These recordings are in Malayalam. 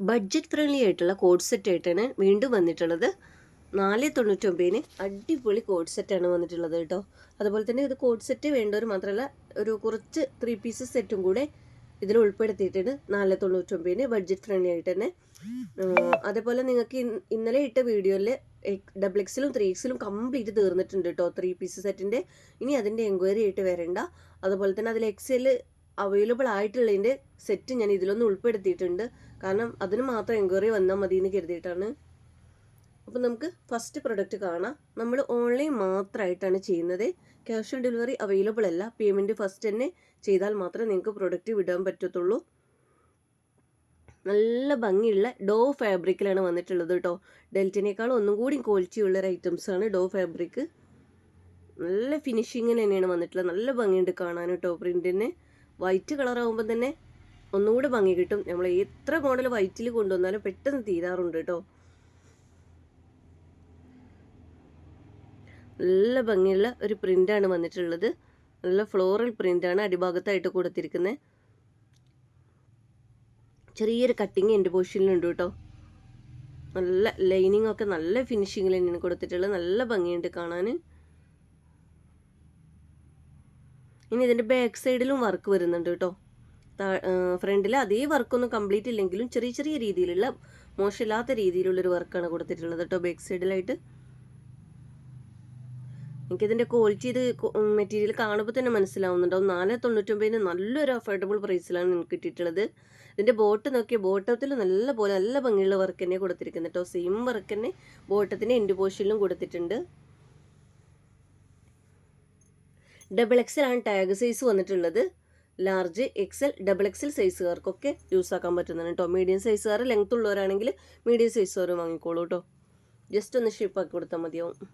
ബഡ്ജറ്റ് ഫ്രണ്ട്ലി ആയിട്ടുള്ള കോഡ് സെറ്റ് ആയിട്ടാണ് വീണ്ടും വന്നിട്ടുള്ളത്. നാല് തൊണ്ണൂറ്റൊമ്പതിന് അടിപൊളി കോഡ് സെറ്റാണ് വന്നിട്ടുള്ളത് കേട്ടോ. അതുപോലെ തന്നെ ഇത് കോഡ് സെറ്റ് വേണ്ടവർ മാത്രമല്ല ഒരു കുറച്ച് ത്രീ പീസസ് സെറ്റും കൂടെ ഇതിൽ ഉൾപ്പെടുത്തിയിട്ടുണ്ട്. നാല് തൊണ്ണൂറ്റൊമ്പതിന് ബഡ്ജറ്റ് ഫ്രണ്ട്ലി ആയിട്ട് തന്നെ. അതേപോലെ നിങ്ങൾക്ക് ഇന്നലെ ഇട്ട വീഡിയോയിൽ ഡബിൾ എക്സിലും ത്രീ എക്സിലും കംപ്ലീറ്റ് തീർന്നിട്ടുണ്ട് കേട്ടോ ത്രീ പീസ് സെറ്റിന്റെ ഇനി അതിന്റെ എൻക്വയറി ആയിട്ട് വരണ്ട. അതുപോലെ തന്നെ അതിൽ എക്സൽ അവൈലബിൾ ആയിട്ടുള്ളതിന്റെ സെറ്റ് ഞാൻ ഇതിലൊന്ന് ഉൾപ്പെടുത്തിയിട്ടുണ്ട്. കാരണം അതിന് മാത്രം എൻക്വയറി വന്നാൽ മതി എന്ന് കരുതിയിട്ടാണ്. അപ്പോൾ നമുക്ക് ഫസ്റ്റ് പ്രൊഡക്റ്റ് കാണാം. നമ്മൾ ഓൺലൈൻ മാത്രമായിട്ടാണ് ചെയ്യുന്നത്. ക്യാഷ് ഓൺ ഡെലിവറി അവൈലബിൾ അല്ല. പേയ്മെന്റ് ഫസ്റ്റ് തന്നെ ചെയ്താൽ മാത്രമേ നിങ്ങൾക്ക് പ്രൊഡക്റ്റ് വിടാൻ പറ്റത്തുള്ളൂ. നല്ല ഭംഗിയുള്ള ഡോ ഫാബ്രിക്കിലാണ് വന്നിട്ടുള്ളത് കേട്ടോ. ഡെൽറ്റിനേക്കാൾ ഒന്നും കൂടി ക്വാളിറ്റി ഉള്ള ഒരു ഐറ്റംസ് ആണ് ഡോ ഫാബ്രിക്ക് നല്ല ഫിനിഷിങ്ങിന് തന്നെയാണ് വന്നിട്ടുള്ളത്. നല്ല ഭംഗിയുണ്ട് കാണാൻ കേട്ടോ പ്രിന്റിന് വൈറ്റ് കളർ ആകുമ്പോൾ തന്നെ ഒന്നുകൂടെ ഭംഗി കിട്ടും. നമ്മൾ എത്ര മോഡൽ വൈറ്റിൽ കൊണ്ടുവന്നാലും പെട്ടെന്ന് തീരാറുണ്ട് കേട്ടോ നല്ല ഭംഗിയുള്ള ഒരു പ്രിന്റാണ് വന്നിട്ടുള്ളത്. നല്ല ഫ്ലോറൽ പ്രിന്റാണ് അടിഭാഗത്തായിട്ട് കൊടുത്തിരിക്കുന്നത് ചെറിയൊരു കട്ടിങ് എന്റെ പോഷനിലുണ്ട് കേട്ടോ നല്ല ലൈനിങ് ഒക്കെ നല്ല ഫിനിഷിങ്ങിൽ തന്നെയാണ് കൊടുത്തിട്ടുള്ളത്. നല്ല ഭംഗിയുണ്ട് കാണാൻ ഇനി ഇതിന്റെ ബാക്ക് സൈഡിലും വർക്ക് വരുന്നുണ്ട് കേട്ടോ. ഫ്രണ്ടിൽ അതേ വർക്കൊന്നും കംപ്ലീറ്റ് ഇല്ലെങ്കിലും ചെറിയ ചെറിയ രീതിയിലുള്ള മോശമില്ലാത്ത രീതിയിലുള്ളൊരു വർക്കാണ് കൊടുത്തിട്ടുള്ളത് കേട്ടോ ബാക്ക് സൈഡിലായിട്ട് എനിക്കിതിന്റെ ക്വാളിറ്റി ഇത് മെറ്റീരിയൽ കാണുമ്പോൾ തന്നെ മനസ്സിലാവുന്നുണ്ടാവും നാല് തൊണ്ണൂറ്റൊമ്പതിന് നല്ലൊരു അഫോർഡബിൾ പ്രൈസിലാണ് നിങ്ങൾക്ക് കിട്ടിയിട്ടുള്ളത്. ഇതിന്റെ ബോട്ട് നോക്കിയ ബോട്ടത്തിൽ നല്ല പോലെ നല്ല ഭംഗിയുള്ള വർക്ക് തന്നെ കൊടുത്തിരിക്കുന്നത് കേട്ടോ. സെയിം വർക്ക് തന്നെ ബോട്ടത്തിന്റെ എൻഡ് പോർഷനിലും കൊടുത്തിട്ടുണ്ട്. ഡബിൾ എക്സൽ ആണ് ടാഗ് സൈസ് വന്നിട്ടുള്ളത്. ലാർജ് എക്സൽ ഡബിൾ എക്സൽ സൈസുകാർക്കൊക്കെ യൂസ് ആക്കാൻ പറ്റുന്നതാണ് കേട്ടോ മീഡിയം സൈസുകാർ ലെങ്ത് ഉള്ളവരാണെങ്കിൽ മീഡിയം സൈസുകാർ വാങ്ങിക്കോളൂ കേട്ടോ ജസ്റ്റ് ഒന്ന് ഷിപ്പ് ആക്കി കൊടുത്താൽ മതിയാവും.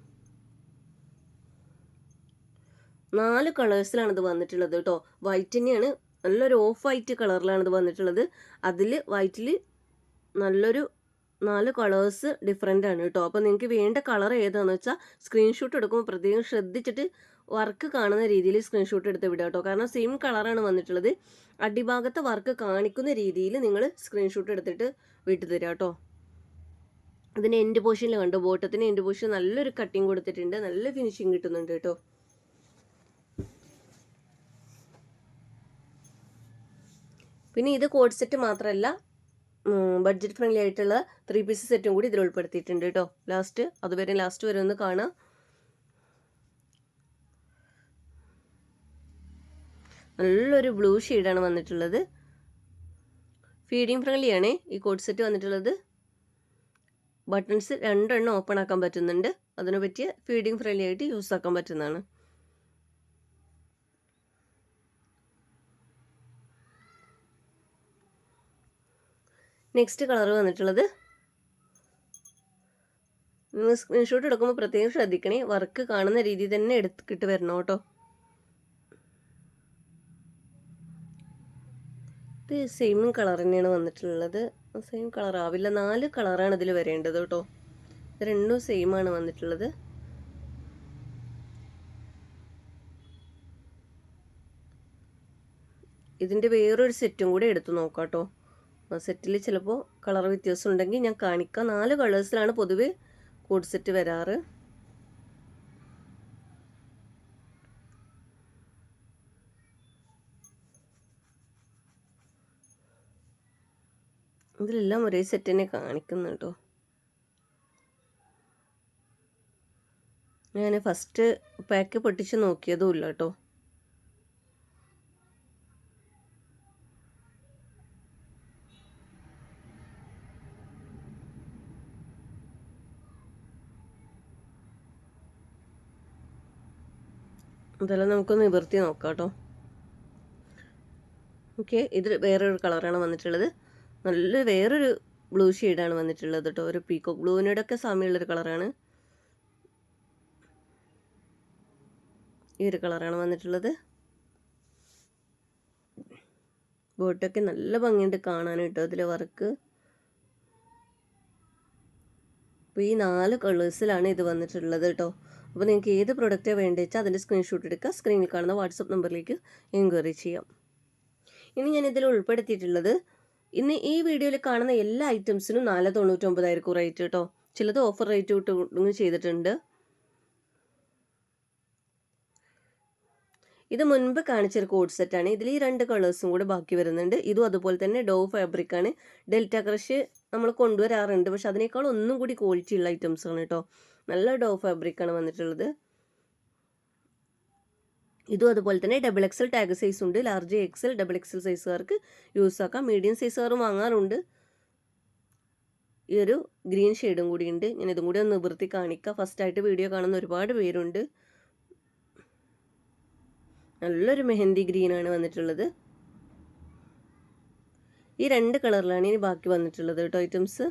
നാല് കളേഴ്സിലാണ് ഇത് വന്നിട്ടുള്ളത് കേട്ടോ വൈറ്റ് തന്നെയാണ്. നല്ലൊരു ഓഫ് വൈറ്റ് കളറിലാണ് ഇത് വന്നിട്ടുള്ളത്. അതിൽ വൈറ്റിൽ നല്ലൊരു നാല് കളേഴ്സ് ഡിഫറെന്റ് ആണ് കേട്ടോ അപ്പോൾ നിങ്ങൾക്ക് വേണ്ട കളർ ഏതാണെന്ന് വെച്ചാൽ സ്ക്രീൻഷോട്ട് എടുക്കുമ്പോൾ പ്രത്യേകം ശ്രദ്ധിച്ചിട്ട് വർക്ക് കാണുന്ന രീതിയിൽ സ്ക്രീൻഷോട്ട് എടുത്ത് വിടുക കേട്ടോ. കാരണം സെയിം കളറാണ് വന്നിട്ടുള്ളത്. അടിഭാഗത്തെ വർക്ക് കാണിക്കുന്ന രീതിയിൽ നിങ്ങൾ സ്ക്രീൻഷോട്ട് എടുത്തിട്ട് വിട്ടു തരിക കേട്ടോ. അതിന് എൻഡ് പോർഷനിൽ കണ്ടോ? ബോട്ടത്തിന് എൻഡ് പോർഷൻ നല്ലൊരു കട്ടിങ് കൊടുത്തിട്ടുണ്ട്. നല്ല ഫിനിഷിങ് കിട്ടുന്നുണ്ട് കേട്ടോ. പിന്നെ ഇത് കോഡ് സെറ്റ് മാത്രമല്ല ബഡ്ജറ്റ് ഫ്രണ്ട്ലി ആയിട്ടുള്ള ത്രീ പീസ് സെറ്റും കൂടി ഇതിൽ ഉൾപ്പെടുത്തിയിട്ടുണ്ട് കേട്ടോ. ലാസ്റ്റ് അതുവരെ ലാസ്റ്റ് വരെ ഒന്ന് കാണാം നല്ലൊരു ബ്ലൂ ഷെയ്ഡാണ് വന്നിട്ടുള്ളത്. ഫീഡിങ് ഫ്രണ്ട്ലിയാണ് ഈ കോട്ട് സെറ്റ് വന്നിട്ടുള്ളത്. ബട്ടൺസ് രണ്ടെണ്ണം ഓപ്പൺ ആക്കാൻ പറ്റുന്നുണ്ട്. അതിനെ പറ്റിയ ഫീഡിങ് ഫ്രണ്ട്ലി ആയിട്ട് യൂസ് ആക്കാൻ പറ്റുന്നതാണ്. നെക്സ്റ്റ് കളർ വന്നിട്ടുള്ളത്. നിങ്ങൾ സ്ക്രീൻഷോട്ട് എടുക്കുമ്പോൾ പ്രത്യേകം ശ്രദ്ധിക്കണേ. വർക്ക് കാണുന്ന രീതിയിൽ തന്നെ എടുത്തിട്ട് വരണം കേട്ടോ. ഇത് സെയിം കളർ തന്നെയാണ് വന്നിട്ടുള്ളത്. സെയിം കളർ ആവില്ല. നാല് കളറാണ് ഇതിൽ വരേണ്ടത് കേട്ടോ. രണ്ടും സെയിം ആണ് വന്നിട്ടുള്ളത്. ഇതിന്റെ വേറൊരു സെറ്റും കൂടെ എടുത്തു നോക്കാം കേട്ടോ. സെറ്റിൽ ചിലപ്പോൾ കളർ വ്യത്യാസം ഉണ്ടെങ്കിൽ ഞാൻ കാണിക്കാം. നാല് കളേഴ്സിലാണ് പൊതുവെ കോഡ് സെറ്റ് വരാറ്. ഇതിലെല്ലാം ഒരേ സെറ്റ് തന്നെ കാണിക്കുന്നു കേട്ടോ ഞാൻ ഫസ്റ്റ് പാക്ക് പൊട്ടിച്ച് നോക്കിയതും ഇല്ല കേട്ടോ ഇതെല്ലാം നമുക്ക് നിവർത്തി നോക്കാം കേട്ടോ ഓക്കെ ഇത് വേറൊരു കളറാണ് വന്നിട്ടുള്ളത്. നല്ല വേറൊരു ബ്ലൂ ഷെയ്ഡാണ് വന്നിട്ടുള്ളത് കേട്ടോ ഒരു പീക്കോക്ക് ബ്ലൂവിനോടൊക്കെ സാമ്യമുള്ളൊരു കളറാണ് ഈ ഒരു കളറാണ് വന്നിട്ടുള്ളത്. ബോട്ടൊക്കെ നല്ല ഭംഗിയുണ്ട് കാണാൻ കേട്ടോ അതിലെ വർക്ക്. അപ്പോൾ ഈ നാല് കളേഴ്സിലാണ് ഇത് വന്നിട്ടുള്ളത് കേട്ടോ അപ്പോൾ നിങ്ങൾക്ക് ഏത് പ്രൊഡക്റ്റാണ് വേണ്ടത് വെച്ചാൽ അതിന്റെ സ്ക്രീൻഷോട്ട് എടുക്കുക. സ്ക്രീനിൽ കാണുന്ന വാട്സപ്പ് നമ്പറിലേക്ക് എൻക്വയറി ചെയ്യാം. ഇനി ഞാൻ ഇതിൽ ഉൾപ്പെടുത്തിയിട്ടുള്ളത് ഇന്ന് ഈ വീഡിയോയിൽ കാണുന്ന എല്ലാ ഐറ്റംസിനും നാല് തൊണ്ണൂറ്റൊമ്പതായിരിക്കും റേറ്റ് കേട്ടോ. ചിലത് ഓഫർ റേറ്റ് ഇട്ട് ചെയ്തിട്ടുണ്ട്. ഇത് മുൻപ് കാണിച്ചൊരു കോഡ് സെറ്റാണ് ഇതിൽ ഈ രണ്ട് കളേഴ്സും കൂടെ ബാക്കി വരുന്നുണ്ട്. ഇതും അതുപോലെ തന്നെ ഡോ ഫാബ്രിക് ആണ്. ഡെൽറ്റ ക്രഷ് നമ്മൾ കൊണ്ടുവരാറുണ്ട്. പക്ഷെ അതിനേക്കാൾ ഒന്നും കൂടി ക്വാളിറ്റി ഉള്ള ഐറ്റംസ് ആണ് കേട്ടോ. നല്ല ഡോ ഫാബ്രിക് ആണ് വന്നിട്ടുള്ളത്. ഇതും അതുപോലെ തന്നെ ഡബിൾ എക്സൽ ടാഗ് സൈസ് ഉണ്ട്. ലാർജ് എക്സൽ ഡബിൾ എക്സൽ സൈസുകാർക്ക് യൂസ് ആക്കാം. മീഡിയം സൈസുകാരും വാങ്ങാറുണ്ട്. ഈ ഒരു ഗ്രീൻ ഷെയ്ഡും കൂടി ഉണ്ട്. ഞാൻ ഇതും കൂടി ഒന്ന് നിവൃത്തി കാണിക്കാം. ഫസ്റ്റായിട്ട് വീഡിയോ കാണുന്ന ഒരുപാട് പേരുണ്ട്. നല്ലൊരു മെഹന്തി ഗ്രീനാണ് വന്നിട്ടുള്ളത്. ഈ രണ്ട് കളറിലാണ് ഇനി ബാക്കി വന്നിട്ടുള്ളത് കേട്ടോ ഐറ്റംസ്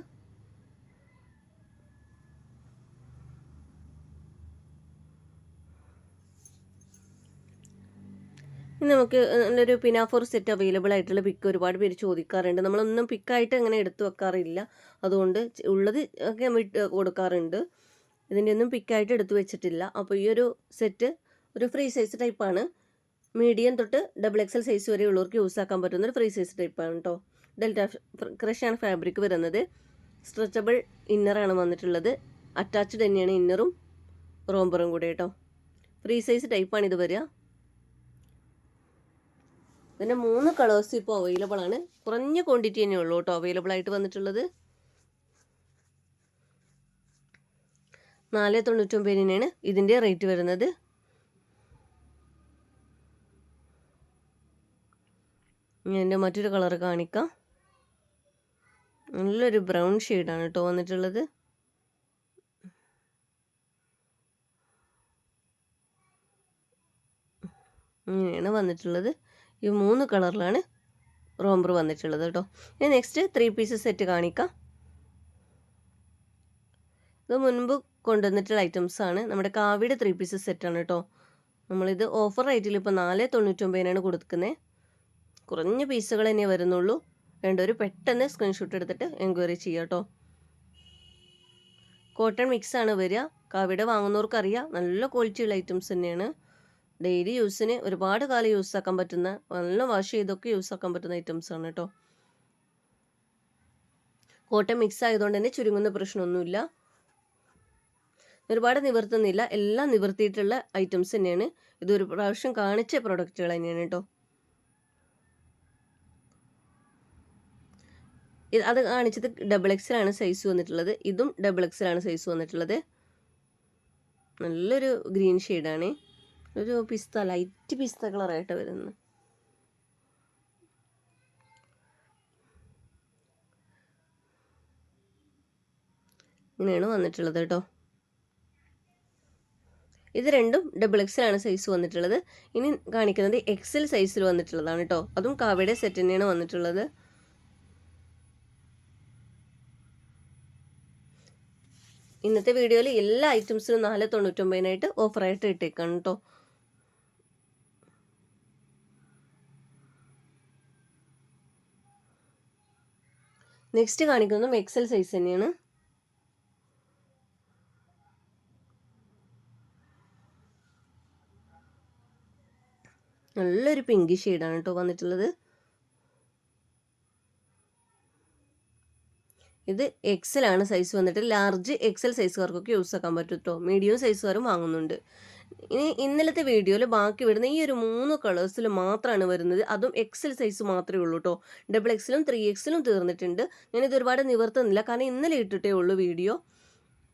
നമുക്ക് നല്ലൊരു പിനാഫോർ സെറ്റ് അവൈലബിൾ ആയിട്ടുള്ള പിക്ക് ഒരുപാട് പേര് ചോദിക്കാറുണ്ട്. നമ്മളൊന്നും പിക്കായിട്ട് അങ്ങനെ എടുത്തു വെക്കാറില്ല. അതുകൊണ്ട് ഉള്ളത് ഒക്കെ വിട്ട് കൊടുക്കാറുണ്ട്. ഇതിന്റെ ഒന്നും പിക്കായിട്ട് എടുത്തു വെച്ചിട്ടില്ല. അപ്പോൾ ഈ ഒരു സെറ്റ് ഒരു ഫ്രീ സൈസ് ടൈപ്പാണ് മീഡിയം തൊട്ട് ഡബിൾ എക്സൽ സൈസ് വരെ ഉള്ളവർക്ക് യൂസ് ആക്കാൻ പറ്റുന്ന ഒരു ഫ്രീ സൈസ് ടൈപ്പാണ് കേട്ടോ ഡെൽറ്റ ക്രഷാണ് ഫാബ്രിക് വരുന്നത്. സ്ട്രെച്ചബിൾ ഇന്നറാണ് വന്നിട്ടുള്ളത്. അറ്റാച്ച്ഡ് തന്നെയാണ് ഇന്നറും റോംബറും കൂടെ കേട്ടോ ഫ്രീ സൈസ് ടൈപ്പാണ് ഇത് വരിക. ഇതിന്റെ മൂന്ന് കളേഴ്സ് ഇപ്പോൾ അവൈലബിൾ ആണ്. കുറഞ്ഞ ക്വാണ്ടിറ്റി തന്നെ ഉള്ളൂ കേട്ടോ അവൈലബിൾ ആയിട്ട് വന്നിട്ടുള്ളത്. നാല് തൊണ്ണൂറ്റൊമ്പതിനാണ് ഇതിന്റെ റേറ്റ് വരുന്നത്. ഞാൻ എന്റെ മറ്റൊരു കളർ കാണിക്കാം. നല്ലൊരു ബ്രൗൺ ഷെയ്ഡാണ് കേട്ടോ വന്നിട്ടുള്ളത്. ഇങ്ങനെയാണ് വന്നിട്ടുള്ളത്. ഈ മൂന്ന് കളറിലാണ് റോംബർ വന്നിട്ടുള്ളത് കേട്ടോ. ഇനി നെക്സ്റ്റ് ത്രീ പീസ് സെറ്റ് കാണിക്കാം. ഇത് മുൻപ് കൊണ്ടുവന്നിട്ടുള്ള ഐറ്റംസ് ആണ്. നമ്മുടെ കാവിയുടെ ത്രീ പീസ് സെറ്റാണ് കേട്ടോ. നമ്മളിത് ഓഫർ റേറ്റിൽ ഇപ്പോൾ നാല് തൊണ്ണൂറ്റൊമ്പതിനാണ് കൊടുക്കുന്നത് കുറഞ്ഞ പീസുകൾ തന്നെ വരുന്നുള്ളൂ. വേണ്ട ഒരു പെട്ടെന്ന് സ്ക്രീൻഷോട്ട് എടുത്തിട്ട് എൻക്വയറി ചെയ്യുക കേട്ടോ. കോട്ടൺ മിക്സ് ആണ് വരിക. കാവിയുടെ വാങ്ങുന്നവർക്കറിയാം. നല്ല ക്വാളിറ്റിയുള്ള ഐറ്റംസ് തന്നെയാണ്. ഡെയിലി യൂസിന് ഒരുപാട് കാലം യൂസ് ആക്കാൻ പറ്റുന്ന നല്ല വാഷ് ചെയ്തൊക്കെ യൂസ് ആക്കാൻ പറ്റുന്ന ഐറ്റംസ് ആണ് കേട്ടോ കോട്ടൺ മിക്സ് ആയതുകൊണ്ട് തന്നെ ചുരുങ്ങുന്ന പ്രശ്നമൊന്നുമില്ല. ഒരുപാട് നിവർത്തുന്നില്ല. എല്ലാം നിവർത്തിയിട്ടുള്ള ഐറ്റംസ് തന്നെയാണ്. ഇത് ഒരു പ്രാവശ്യം കാണിച്ച പ്രൊഡക്റ്റുകൾ തന്നെയാണ് കേട്ടോ അത് കാണിച്ചത് ഡബിൾ എക്സിലാണ് സൈസ് വന്നിട്ടുള്ളത്. ഇതും ഡബിൾ എക്സിലാണ് സൈസ് വന്നിട്ടുള്ളത്. നല്ലൊരു ഗ്രീൻ ഷെയ്ഡാണ് ഒരു പിസ്ത ലൈറ്റ് പിസ്ത കളറായിട്ട് വരുന്നത്. ഇങ്ങനെയാണ് വന്നിട്ടുള്ളത് കേട്ടോ. ഇത് രണ്ടും ഡബിൾ എക്സലാണ് സൈസ് വന്നിട്ടുള്ളത്. ഇനി കാണിക്കുന്നത് എക്സൽ സൈസിൽ വന്നിട്ടുള്ളതാണ് കേട്ടോ. അതും കാവയുടെ സെറ്റ് തന്നെയാണ് വന്നിട്ടുള്ളത്. ഇന്നത്തെ വീഡിയോയിൽ എല്ലാ ഐറ്റംസിനും നാല് തൊണ്ണൂറ്റൊമ്പതിനായിട്ട് ഓഫറായിട്ട് ഇട്ടേക്കാണ് കേട്ടോ. നെക്സ്റ്റ് കാണിക്കുന്നതും എക്സൽ സൈസ് തന്നെയാണ്. നല്ലൊരു പിങ്ക് ഷെയ്ഡാണ് കേട്ടോ വന്നിട്ടുള്ളത്. ഇത് എക്സൽ ആണ് സൈസ് വന്നിട്ട് ലാർജ് എക്സൽ സൈസുകാർക്കൊക്കെ യൂസ് ആക്കാൻ പറ്റും കേട്ടോ മീഡിയം സൈസുകാരും വാങ്ങുന്നുണ്ട്. ഇനി ഇന്നലത്തെ വീഡിയോയിൽ ബാക്കി വരുന്ന ഈ ഒരു മൂന്ന് കളേഴ്സിൽ മാത്രമാണ് വരുന്നത്. അതും എക്സൽ സൈസ് മാത്രമേ ഉള്ളൂ കേട്ടോ ഡബിൾ എക്സിലും ത്രീ എക്സിലും തീർന്നിട്ടുണ്ട്. ഞാനിത് ഒരുപാട് നിവർത്തുന്നില്ല. കാരണം ഇന്നലെ ഇട്ടിട്ടേ ഉള്ളൂ വീഡിയോ.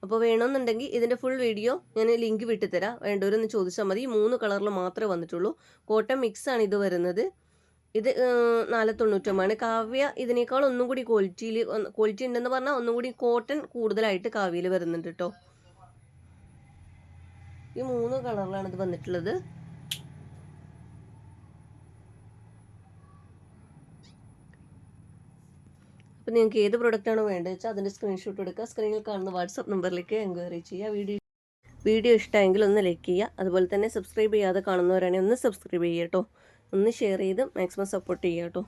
അപ്പോൾ വേണമെന്നുണ്ടെങ്കിൽ ഇതിന്റെ ഫുൾ വീഡിയോ ഞാൻ ലിങ്ക് വിട്ടുതരാം. വേണ്ടവരൊന്ന് ചോദിച്ചാൽ മതി. ഈ മൂന്ന് കളറിൽ മാത്രമേ വന്നിട്ടുള്ളൂ. കോട്ടൺ മിക്സ് ആണ് ഇത് വരുന്നത്. ഇത് നാല് തൊണ്ണൂറ്റൊമ്പതാണ് കാവ്യ ഇതിനേക്കാൾ ഒന്നും കൂടി ക്വാളിറ്റിയിൽ ക്വാളിറ്റി ഉണ്ടെന്ന് പറഞ്ഞാൽ ഒന്നും കൂടി കോട്ടൺ കൂടുതലായിട്ട് കാവ്യയിൽ വരുന്നുണ്ട് കേട്ടോ ഈ മൂന്ന് കളറിലാണ് ഇത് വന്നിട്ടുള്ളത്. അപ്പം നിങ്ങൾക്ക് ഏത് പ്രൊഡക്റ്റാണ് വേണ്ടത് വെച്ചാൽ അതിന്റെ സ്ക്രീൻഷോട്ട് എടുക്കുക. സ്ക്രീനിൽ കാണുന്ന വാട്സപ്പ് നമ്പറിലേക്ക് എൻക്വയറി ചെയ്യുക. വീഡിയോ വീഡിയോ ഇഷ്ടമെങ്കിൽ ഒന്ന് ലൈക്ക് ചെയ്യുക. അതുപോലെ തന്നെ സബ്സ്ക്രൈബ് ചെയ്യാതെ കാണുന്നവരാണെങ്കിൽ ഒന്ന് സബ്സ്ക്രൈബ് ചെയ്യാം കേട്ടോ ഒന്ന് ഷെയർ ചെയ്ത് മാക്സിമം സപ്പോർട്ട് ചെയ്യാം കേട്ടോ